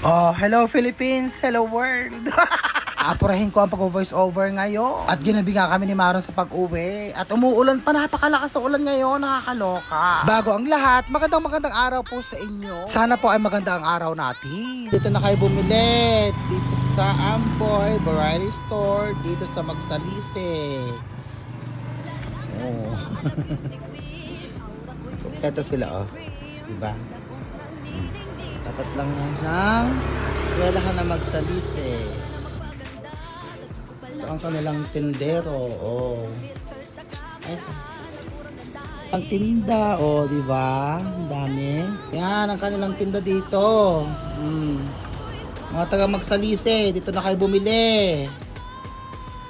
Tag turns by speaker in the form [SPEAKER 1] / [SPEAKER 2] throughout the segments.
[SPEAKER 1] Oh, hello Philippines, hello world. Apurahin ko ang pag-voice over ngayon. At ginabi nga kami ni Maron sa pag-uwi. At umuulan pa, napakalakas na ulan ngayon, nakakaloka. Bago ang lahat, magandang magandang araw po sa inyo. Sana po ay maganda ang araw natin. Dito na kayo bumili. Dito sa Amboy Variety Store. Dito sa Magsalise. Oh. Ito sila oh. Diba? Tapat lang yan ng eskwelahan na magsalise. Ito ang kanilang tindero. Oh. Ay. Ang tinda, oh, di ba? Dami. Yan, ang kanilang tinda dito. Hmm. Mga taga magsalise, dito na kayo bumili.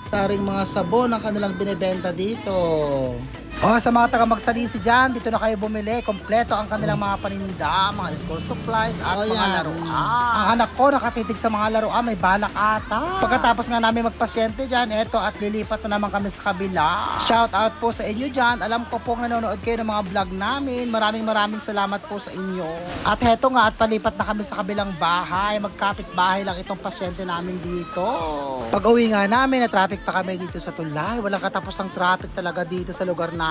[SPEAKER 1] Taring mga sabon ang kanilang binibenta dito. Oh, sa mga taga magsalisi dyan, dito na kayo bumili. Kompleto ang kanilang mga paninda, mga school supplies at
[SPEAKER 2] Oh,
[SPEAKER 1] mga laruan. Ang anak ko nakatitig sa mga laruan, may balak ata. Pagkatapos nga namin magpasyente dyan, eto at lilipat na naman kami sa kabila. Shout out po sa inyo dyan. Alam ko po nanonood kayo ng mga vlog namin. Maraming maraming salamat po sa inyo. At heto nga at palipat na kami sa kabilang bahay. Magkapit bahay lang itong pasyente namin dito. Pag uwi nga namin, na traffic pa kami dito sa Tulay. Walang katapos ang traffic talaga dito sa lugar namin.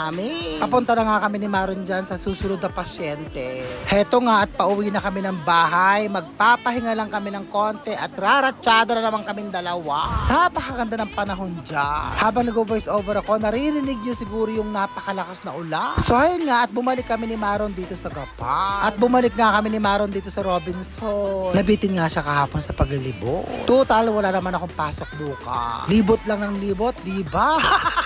[SPEAKER 1] Papunta na nga kami ni Maron dyan sa susunod na pasyente. Heto nga at pauwi na kami ng bahay. Magpapahinga lang kami ng konti at raratsyada na naman kaming dalawa. Napakaganda ng panahon dyan. Habang nag-voice over ako, naririnig nyo siguro yung napakalakas na ulan. So ayun nga at bumalik kami ni Maron dito sa Gapan. At bumalik nga kami ni Maron dito sa Robinson. Nabitin nga siya kahapon sa paglilibot. Total, wala naman akong pasok buka. Libot lang ng libot, di ba?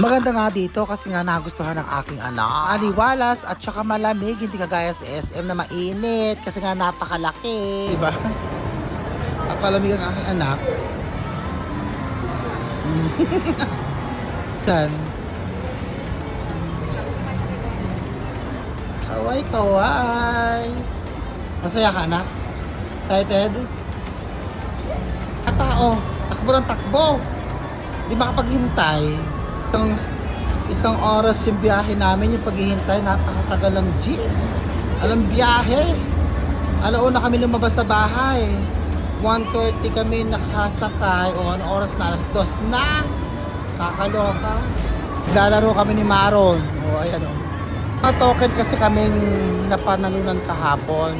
[SPEAKER 1] Maganda nga dito kasi nga nagustuhan ng aking anak. Aliwalas at saka malamig, hindi kagaya sa SM na mainit kasi nga napakalaki. Diba? Napalamig ang aking anak. Tan. Kaway, kaway. Masaya ka, anak? Excited? At tao, takbo ng takbo. Di makapaghintay. Isang, isang oras yung biyahe namin, yung paghihintay, napakatagal ng jeep. Alam biyahe. Alauna kami lumabas sa bahay. 1.30 kami nakasakay. O ano oras na? Alas 2 na. Kakaloka. Lalaro kami ni Maron. O ayan o. Mga token kasi kaming napanalunan kahapon.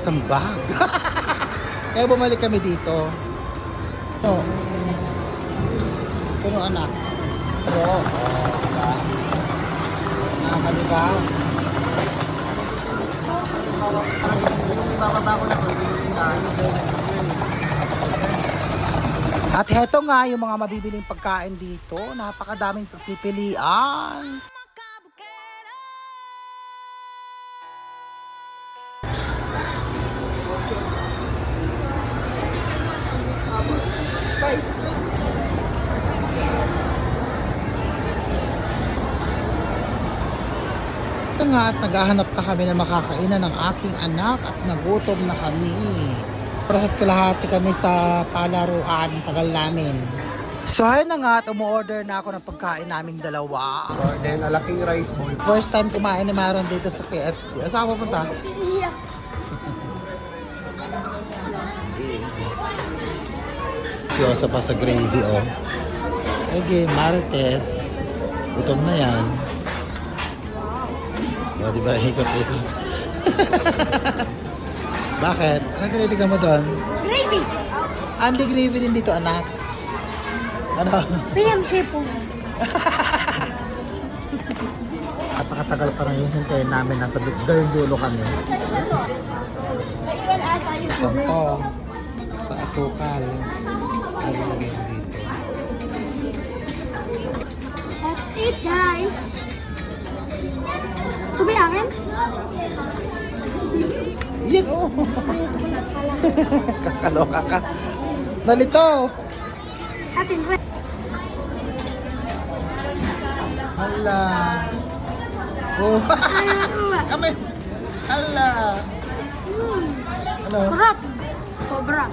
[SPEAKER 1] Isang bag. Kaya bumalik kami dito. No. Puno anak. Oo. Oh, Nakakaliba. At heto nga yung mga mabibiling pagkain dito. Napakadaming pagpipilian. Ito nga at naghahanap na kami na makakainan ng aking anak at nagutom na kami. Parahat kalahati kami sa palaruan, tagal namin. So ayun na nga at umu-order na ako ng pagkain naming dalawa.
[SPEAKER 2] Or then, a laking rice bowl.
[SPEAKER 1] First time kumain ni Maron dito sa KFC. Saan ka pupunta? Siyosa pa sa gravy, oh. Okay, Marites. Gutom na yan. O, di ba? Hikot ito. Bakit? Ano tinitigan mo doon?
[SPEAKER 3] Gravy!
[SPEAKER 1] Andy gravy din dito, anak. Ano?
[SPEAKER 3] PM Shepong.
[SPEAKER 1] Napakatagal pa rin yung hintayin namin. Nasa dulo dulo kami.
[SPEAKER 3] Sa iwan ata yung
[SPEAKER 1] Ito, paasukal. Lagi lagay dito.
[SPEAKER 3] That's it, guys. Akin?
[SPEAKER 1] Yan oh. Kakaloka ka. Nalito.
[SPEAKER 3] Atin.
[SPEAKER 1] Hala. Oh. Kami. Hala.
[SPEAKER 3] Hmm,
[SPEAKER 1] Ano?
[SPEAKER 3] sarap. Sobra.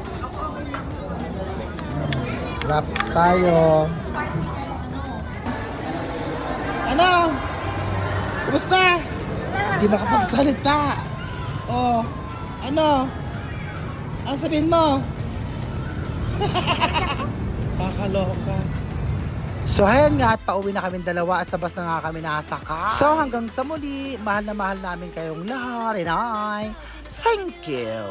[SPEAKER 1] Graphics tayo. Ano? Kumusta? Hindi makapagsalita. Oh. Ano?
[SPEAKER 2] Ano sabihin mo? Kakaloka. So ayan nga at pauwi na kami dalawa at sa bus na nga kami nakasaka. So hanggang sa muli, mahal na mahal namin kayong lahat. And I, thank you.